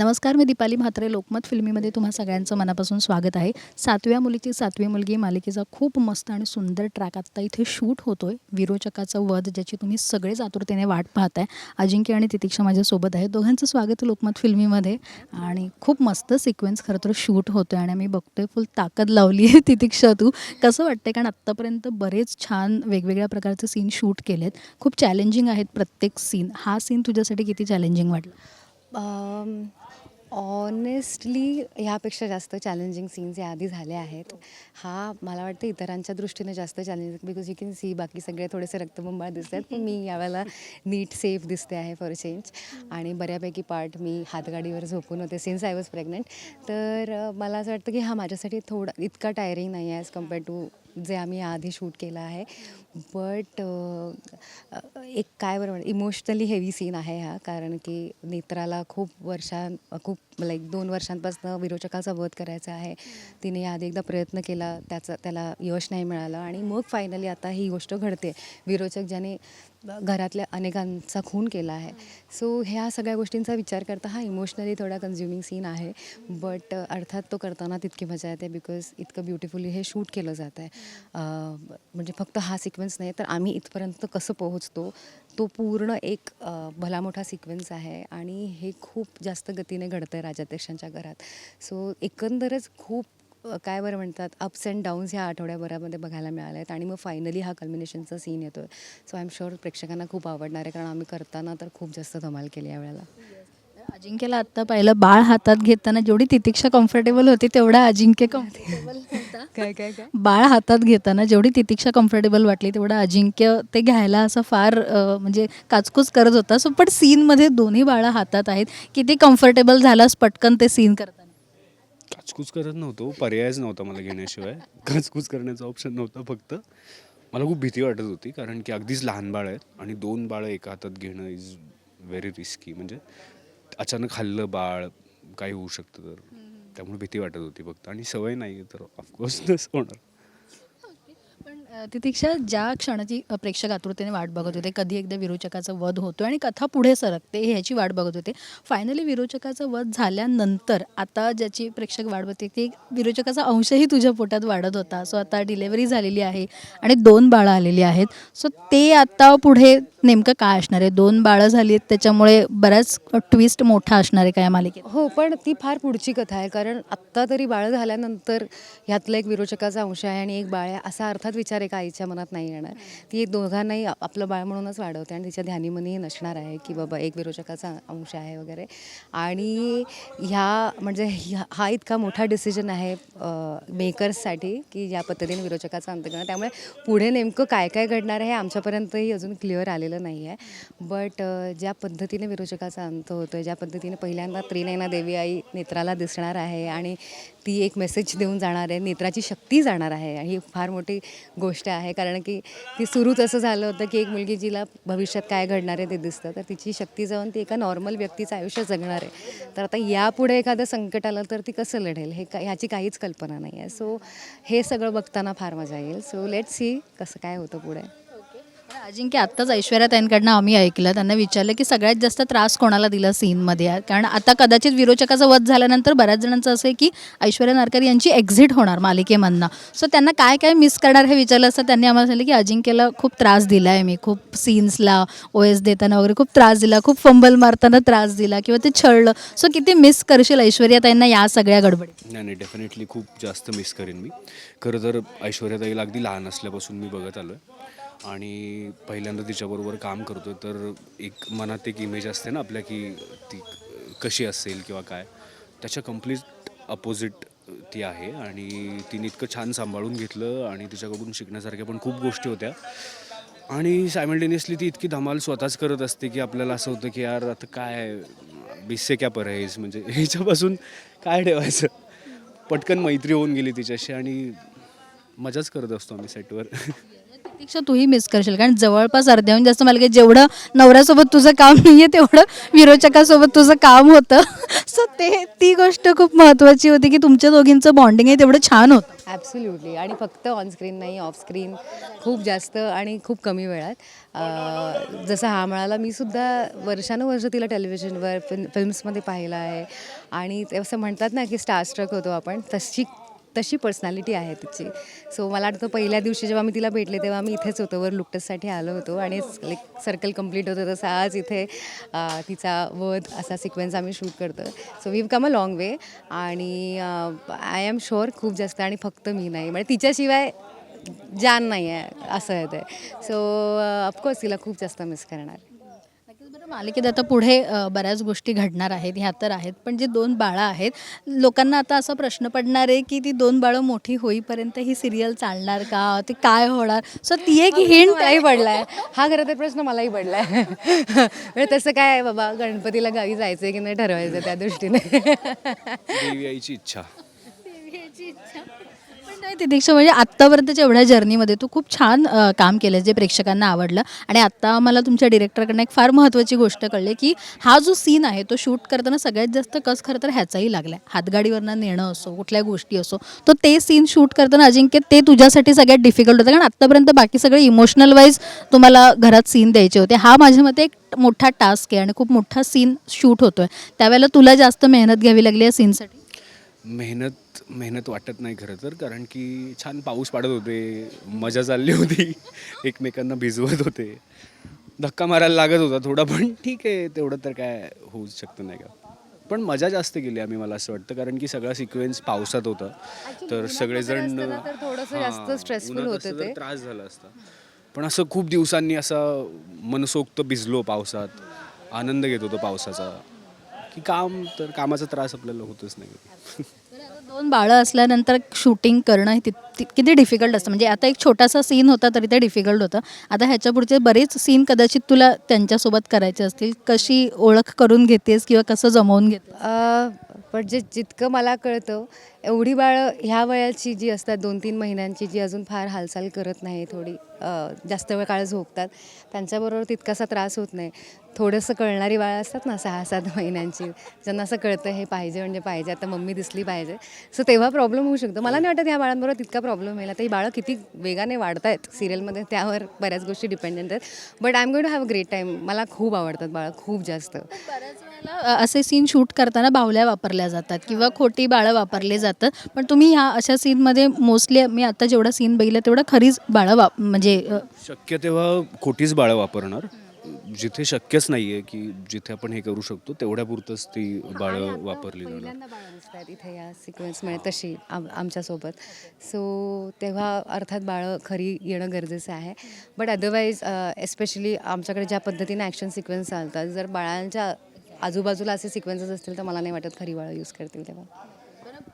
नमस्कार मी दीपाली म्हात्रे लोकमत फिल्मीमध्ये तुम्हा सगळ्यांचं मनापासून स्वागत आहे. सातव्या मुलीची सातवी मुलगी मालिकेचा खूप मस्त आणि सुंदर ट्रॅक आत्ता इथे शूट होतो आहे विरोचकाचं वध ज्याची तुम्ही सगळेच आतुरतेने वाट पाहताय. अजिंक्य आणि तितिक्षा माझ्यासोबत आहे दोघांचं स्वागत आहे लोकमत फिल्मीमध्ये. आणि खूप मस्त सिक्वेन्स खरं तर शूट होतो आहे आणि आम्ही बघतोय फुल ताकद लावली आहे तितिक्षा तू. कसं वाटतंय? कारण आत्तापर्यंत बरेच छान वेगवेगळ्या प्रकारचे सीन शूट केलेत. खूप चॅलेंजिंग आहेत प्रत्येक सीन हा सीन तुझ्यासाठी किती चॅलेंजिंग वाटला? ऑनेस्टली ह्यापेक्षा जास्त चॅलेंजिंग सीन्स या आधी झाले आहेत. हा मला वाटतं इतरांच्या दृष्टीने जास्त challenging because you can see बाकी सगळे थोडेसे रक्तबंबाळ दिसत आहेत. पण मी यावेळेला नीट सेफ दिसते आहे फॉर चेंज आणि बऱ्यापैकी पार्ट मी हातगाडीवर झोपून होते सिन्स आय वॉज प्रेग्नंट तर मला असं वाटतं की हा माझ्यासाठी थोडा इतका टायरिंग नाही आहे ॲज कंपेअर टू जे आम्ही आधी शूट केलं आहे. बट एक काय बरं म्हणा इमोशनली हेवी सीन आहे हा. कारण की नेत्राला खूप वर्षां खूप लाईक दोन वर्षांपासून विरोचकाचा वध करायचा आहे. तिने आधी एकदा प्रयत्न केला त्याचा त्याला यश नाही मिळालं. आणि मग फायनली आता ही गोष्ट घडते. विरोचक ज्याने घरातल्या अनेकांचा खून केला आहे. सो ह्या सगळ्या गोष्टींचा विचार करता हा इमोशनली थोडा कन्झ्युमिंग सीन आहे. बट अर्थात तो करताना तितकी मजा येते बिकॉज इतकं ब्युटिफुली हे शूट केलं जात आहे. म्हणजे फक्त हा सिक्वेन्स नाही तर आम्ही इथपर्यंत कसं पोहोचतो तो पूर्ण एक भला मोठा सिक्वेन्स आहे. आणि हे खूप जास्त गतीने घडतं आहे राजाध्यक्षांच्या घरात. सो एकंदरच खूप काय बरं म्हणतात अप्स अँड डाऊन्स ह्या आठवड्याभरामध्ये बघायला मिळाल्या आहेत आणि मग फायनली हा कल्मिनेशनचा सीन येतो आहे सो आय एम शुअर प्रेक्षकांना खूप आवडणार आहे कारण आम्ही करताना तर खूप जास्त धमाल केली यावेळेला अजिंक्यला आत्ता पाहिलं बाळ हातात घेताना जेवढी तितिक्षा कम्फर्टेबल होती तेवढा अजिंक्य कम्फर्टेबल काय काय काय? बाळ हातात घेताना जेवढी तितिक्षा कम्फर्टेबल वाटली तेवढा अजिंक्य ते घ्यायला असं फार अ, म्हणजे काचकूच करत होता. सो पण सीनमध्ये दोन्ही बाळं हातात आहेत किती कम्फर्टेबल झालास पटकन ते सीन करताना? काचकूच करत नव्हतो. पर्यायच नव्हता मला घेण्याशिवाय. काचकूच करण्याचा ऑप्शन नव्हता फक्त. मला खूप भीती वाटत होती कारण की अगदीच लहान बाळ आहेत आणि दोन बाळं एका हातात घेणं इज व्हेरी रिस्की म्हणजे अचानक हल्लं बाळ काही होऊ शकतं तर. त्यामुळे भीती वाटत होती फक्त. आणि सवय नाही आहे तर ऑफकोर्स तसं होणार. तितिक्षा ज्या क्षणाची प्रेक्षक आतुरतेने वाट बघत होते कधी एकदा विरोचकाचा वध होतो आणि कथा पुढे सरकते ह्याची वाट बघत होते. फायनली विरोचकाचा वध झाल्यानंतर आता ज्याची प्रेक्षक वाट बघते ते विरोचकाचा अंशही तुझ्या पोटात वाढत होता. सो आता डिलेवरी झालेली आहे आणि दोन बाळं आलेली आहेत. सो ते आता पुढे नेमकं काय असणार आहे? दोन बाळं झाली आहेत त्याच्यामुळे बराच ट्विस्ट मोठा असणार आहे का या मालिकेत? हो पण ती फार पुढची कथा आहे कारण आत्ता तरी बाळ झाल्यानंतर ह्यातला एक विरोचकाचा अंश आहे आणि एक बाळ आहे असा अर्थात विचार एका आईच्या मनात नाही येणार. ती एक दोघांनाही आपलं बाळ म्हणूनच वाढवते आणि तिच्या ध्यानीमनीही नसणार आहे की बाबा एक विरोचकाचा अंश आहे वगैरे. आणि ह्या म्हणजे ह्या- हा इतका मोठा डिसिजन आहे मेकर्ससाठी की या पद्धतीने विरोचकाचा अंत करणं त्यामुळे पुढे नेमकं काय काय घडणार आहे हे आमच्यापर्यंतही अजून क्लिअर आलेलं नाही आहे. बट ज्या पद्धतीने विरोचकाचा अंत होतो आहे ज्या पद्धतीने पहिल्यांदा त्रिनयना देवी आई नेत्राला दिसणार आहे आणि ती एक मेसेज देऊन जाणार आहे नेत्राची शक्ती जाणार आहे ही फार मोठी गोष्ट आहे. कारण की ती सुरूच असं झालं होतं की एक मुलगी जिला भविष्यात काय घडणार आहे ते दिसतं. तर तिची शक्ती जाऊन ती एका नॉर्मल व्यक्तीचं आयुष्य जगणार आहे. तर आता यापुढे एखादं संकट आलं तर ती कसं लढेल? हे का ह्याची काहीच कल्पना नाही आहे. सो हे सगळं बघताना फार मजा येईल. सो लेट सी कसं काय होतं पुढे. अजिंक्य आत्ताच ऐश्वर्या ताईंकडनं आम्ही ऐकलं. त्यांना विचारलं की सगळ्यात जास्त त्रास कोणाला दिला सीनमध्ये? कारण आता कदाचित विरोचकाचा वध झाल्यानंतर बऱ्याच जणांचं असं आहे की ऐश्वर्या नारकर यांची एक्झिट होणार मालिकेमधनं. सो त्यांना काय काय मिस करणार हे विचारलं असतं त्यांनी आम्हाला सांगितलं की अजिंक्यला खूप त्रास दिला आहे मी. खूप सीन्सला ओ एस देताना वगैरे खूप त्रास दिला खूप फंबल मारताना त्रास दिला किंवा ते छळलं. सो किती मिस करशील ऐश्वर्या ताईंना या सगळ्या गडबडीत? नाही नाही डेफिनेटली खूप जास्त मिस करेन मी. खरं तर ऐश्वर्याताईला अगदी लहान असल्यापासून मी बघत आलो आहे आणि पहिल्यांदा तिच्याबरोबर काम करतो तर एक मनात एक इमेज असते ना आपल्या की ती कशी असेल किंवा काय. त्याच्या कंप्लीट अपोजिट ती आहे आणि तिने इतकं छान सांभाळून घेतलं आणि तिच्याकडून शिकण्यासारख्या पण खूप गोष्टी होत्या. आणि सायमल्टेनियसली ती इतकी धमाल स्वतःच करत असते की आपल्याला असं होतं की यार आता काय बिस्से क्या परहेज म्हणजे ह्याच्यापासून काय ठेवायचं? पटकन मैत्री होऊन गेली तिच्याशी आणि मजाच करत असतो आम्ही सेटवर प्रतीक्षा तूही मिस करशील. कारण जवळपास अर्ध्याहून जास्त मला जेवढं नवऱ्यासोबत तुझं काम नाहीये तेवढं विरोचकासोबत तुझं काम होतं. सो ते ती गोष्ट खूप महत्त्वाची होती की तुमच्या दोघींचं बॉन्डिंग आहे तेवढं छान होतं. ॲब्सोल्युटली आणि फक्त ऑन स्क्रीन नाही ऑफ स्क्रीन खूप जास्त आणि खूप कमी वेळात. अं, जसं हा म्हणाला मी सुद्धा वर्षानुवर्ष तिला टेलिव्हिजनवर फिल्म फिल्म्समध्ये पाहिलं आहे. आणि ते असं म्हणतात ना की स्टारस्ट्रक होतो आपण तशी तशी पर्सनॅलिटी आहे तिची. सो मला वाटतं पहिल्या दिवशी जेव्हा मी तिला भेटले तेव्हा मी इथेच होतो वर लुकटससाठी आलो होतो. आणि लाईक सर्कल कंप्लीट होतं तसं आज इथे तिचा वध असा सिक्वेन्स आम्ही शूट करतो so we come a long way आणि आय एम शुअर खूप जास्त आणि फक्त मी नाही. म्हणजे तिच्याशिवाय जान नाही आहे असं आहे ते. सो ऑफकोर्स तिला खूप जास्त मिस करणार. मालिकेत आता पुढे अ, बऱ्याच गोष्टी घडणार आहेत ह्या तर आहेत पण जे दोन बाळं आहेत लोकांना आता असा प्रश्न पडणार आहे की ती दोन बाळं मोठी होईपर्यंत ही सिरियल चालणार का? ते काय होणार? सो ती एक हिंट मलाही पडलाय. हा खरं तर प्रश्न मलाही पडलाय. म्हणजे तसं काय आहे बाबा गणपतीला गावी जायचंय की नाही ठरवायचं त्या दृष्टीने? देवी आईची इच्छा. नाही तिदीक्षा म्हणजे आत्तापर्यंतच्या एवढ्या जर्नीमध्ये तू खूप छान अ, काम केलं जे प्रेक्षकांना आवडलं. आणि आत्ता मला तुमच्या डिरेक्टरकडनं एक फार महत्त्वाची गोष्ट कळली की हा जो सीन आहे तो शूट करताना सगळ्यात जास्त कस खरं तर ह्याचाही लागला आहे हातगाडीवरनं नेणं असो कुठल्या गोष्टी असो तो ते सीन शूट करताना अजिंक्य ते तुझ्यासाठी सगळ्यात डिफिकल्ट होतं. कारण आत्तापर्यंत बाकी सगळे इमोशनल वाईज तुम्हाला घरात सीन द्यायचे होते. हा माझ्या मते एक मोठा टास्क आहे आणि खूप मोठा सीन शूट होतोय. त्यावेळेला तुला जास्त मेहनत घ्यावी लागली या सीनसाठी मेहनत मेहनत वाटत नाही खरं तर कारण की छान पाऊस पाडत होते मजा चालली होती एकमेकांना भिजवत होते. धक्का मारायला लागत होता थोडा पण ठीक आहे तेवढं तर काय होऊच शकतं नाही का? पण मजा जास्त केली आम्ही मला असं वाटतं कारण की सगळा सिक्वेन्स पावसात होता. तर सगळेजण हां, उन्हात होतं असतं तर ते. त्रास झाला असता. पण असं खूप दिवसांनी असा मनसोक्त भिजलो पावसात आनंद घेत होतो पावसाचा. की काम तर कामाचा त्रास आपल्याला होतच नाही. दोन बाळं असल्यानंतर शूटिंग करणं हे ति- किती डिफिकल्ट असतं. म्हणजे आता एक छोटासा सीन होता तरी ते डिफिकल्ट होतं. आता ह्याच्या पुढचे बरेच सीन कदाचित तुला त्यांच्यासोबत करायचे असतील. कशी ओळख करून घेतेस किंवा कसं जमवून घेते पण जे जितकं मला कळतं एवढी बाळं ह्या वयाची जी असतात दोन तीन महिन्यांची जी अजून फार हालचाल करत नाही थोडी जास्त वेळ काळ झोपतात त्यांच्याबरोबर तितकासा त्रास होत नाही. थोडंसं कळणारी बाळं असतात ना सहा सात महिन्यांची ज्यांना असं कळतं हे पाहिजे म्हणजे पाहिजे आता मम्मी दिसली पाहिजे. सो तेव्हा प्रॉब्लेम होऊ शकतो. मला नाही वाटत ह्या बाळांबरोबर तितका प्रॉब्लेम होईल आता ही बाळं किती वेगाने वाढत आहेत सिरियलमध्ये त्यावर बऱ्याच गोष्टी डिपेंडंट आहेत. But I am going to have a great time मला खूप आवडतात बाळं खूप जास्त. बऱ्याच वेळेला अ, असे सीन शूट करताना बाहुल्या वापरल्या जातात किंवा खोटी बाळं वापरले जातात. पण तुम्ही ह्या अशा सीनमध्ये मोस्टली मी आता जेवढा सीन बघितला तेवढा खरीच बाळं वाप म्हणजे शक्य तेव्हा खोटीच बाळं वापरणार. जिथे शक्यच नाही आहे की जिथे आपण हे करू शकतो तेवढ्या पुरतंच ती बाळं वापरली जाणार. पहिल्यांदा बाळं दिसतात इथे या सिक्वेन्समध्ये तशी आम आमच्यासोबत. सो तेव्हा अर्थात बाळं खरी येणं गरजेचं आहे. बट अदरवाईज एस्पेशली आमच्याकडे ज्या पद्धतीने ॲक्शन सिक्वेन्स चालतात जर बाळांच्या आजूबाजूला असे सिक्वेन्सेस असतील तर मला नाही वाटत खरी बाळं यूज करतील तेव्हा.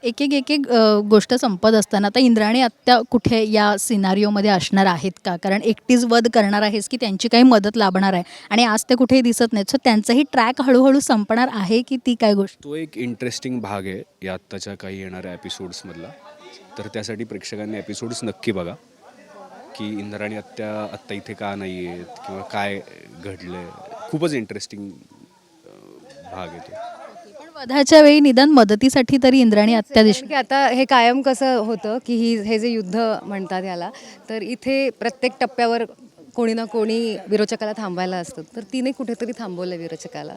एक एक एक एक गोष्ट संपत असताना आता इंद्राणी आत्ता कुठे या सिनारिओमध्ये असणार आहेत का? कारण एकटीच वध करणार आहेस की त्यांची काही मदत लाभणार आहे? आणि आज ते कुठेही दिसत नाहीत. सो त्यांचाही ट्रॅक हळूहळू संपणार आहे की ती काय गोष्ट? तो एक इंटरेस्टिंग भाग आहे या आत्ताच्या काही येणाऱ्या एपिसोड्समधला तर त्यासाठी प्रेक्षकांनी एपिसोड्स नक्की बघा. की इंद्राणी आत्या आत्ता इथे का नाही आहेत किंवा काय घडलं आहे खूपच इंटरेस्टिंग भाग आहे तो. वधाच्या वेळी निदान मदतीसाठी तरी इंद्राणी आत्या कारण की आता हे कायम कसं होतं की ही हे जे युद्ध म्हणतात याला तर इथे प्रत्येक टप्प्यावर कोणी ना कोणी विरोचकाला थांबायला असतं. तर तिने कुठेतरी थांबवलं विरोचकाला.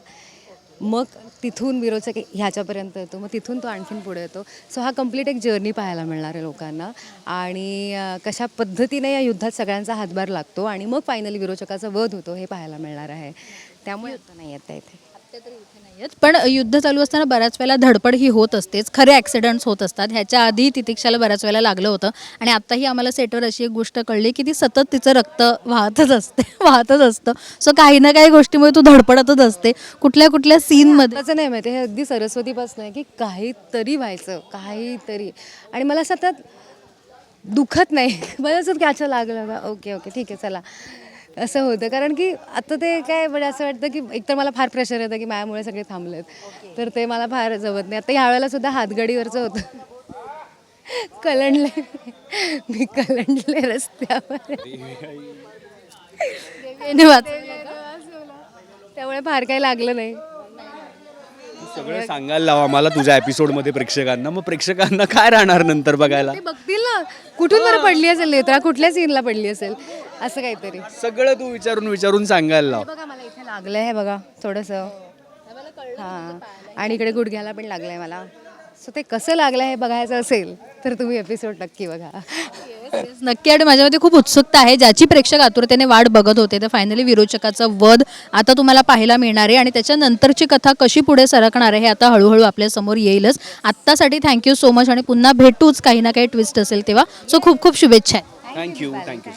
मग तिथून विरोचक ह्याच्यापर्यंत येतो मग तिथून तो आणखीन पुढे येतो. सो हा कंप्लीट एक जर्नी पाहायला मिळणार आहे लोकांना. आणि कशा पद्धतीने या युद्धात सगळ्यांचा हातभार लागतो आणि मग फायनली विरोचकाचा वध होतो हे पाहायला मिळणार आहे. त्यामुळे आता नाही येत इथे आहेत. पण युद्ध चालू असताना बऱ्याच वेळेला धडपड ही होत असतेच. खरे ॲक्सिडंट्स होत असतात. ह्याच्या आधी तितिक्षाला बऱ्याच वेळेला लागलं होतं. आणि आत्ताही आम्हाला सेटवर अशी एक गोष्ट कळली की ती सतत तिचं रक्त वाहतच असते वाहतच असतं. सो काही ना काही गोष्टीमुळे तू धडपडतच असते. कुठल्या कुठल्या सीनमध्ये त्याचं नाही माहिती. हे अगदी सरस्वतीपासून आहे की काहीतरी व्हायचं. काहीतरी. आणि मला सतत दुखत नाही. मला असं की अच्छा लागलं. का ओके ओके. ठीक आहे चला. असं होतं. कारण की आता ते काय म्हणजे असं वाटतं की एकतर मला फार प्रेशर येतं की माझ्यामुळे सगळे थांबलेत. तर ते मला फार जमत नाही. आता ह्यावेळेला सुद्धा हातगाडीवरचं होतं. कलंडले. मी कलंडले रस्त्यावर. त्यामुळे फार काही लागलं नाही. सगळं सांगायला लावा मला तुझ्या एपिसोडमध्ये प्रेक्षकांना. मग प्रेक्षकांना काय राहणार नंतर बघायला? ते बघतील ना. कुठून बरं पडली असेल नेत्रा? कुठल्या सीनला पडली असेल? असं काहीतरी. हे सगळं तू विचारून विचारून सांगायला लाव. बघा मला इथे लागलंय हे बघा थोडंसं. हां. आणि इकडे गुडघ्याला पण लागलंय मला. सो ते कसं लागलं हे बघायचं असेल तर तुम्ही एपिसोड नक्की बघा. नक्की. आणि माझ्यामध्ये खूप उत्सुकता आहे ज्याची प्रेक्षक आतुरतेने वाट बघत होते. तर फायनली विरोचकाचं वध आता तुम्हाला पाहायला मिळणार आहे. आणि त्याच्यानंतरची कथा कशी पुढे सरकणार आहे हे आता हळूहळू आपल्यासमोर येईलच. आत्तासाठी थँक्यू सो मच आणि पुन्हा भेटूच काही ना काही ट्विस्ट असेल तेव्हा. सो खूप खूप शुभेच्छा आहे. Thank you thank you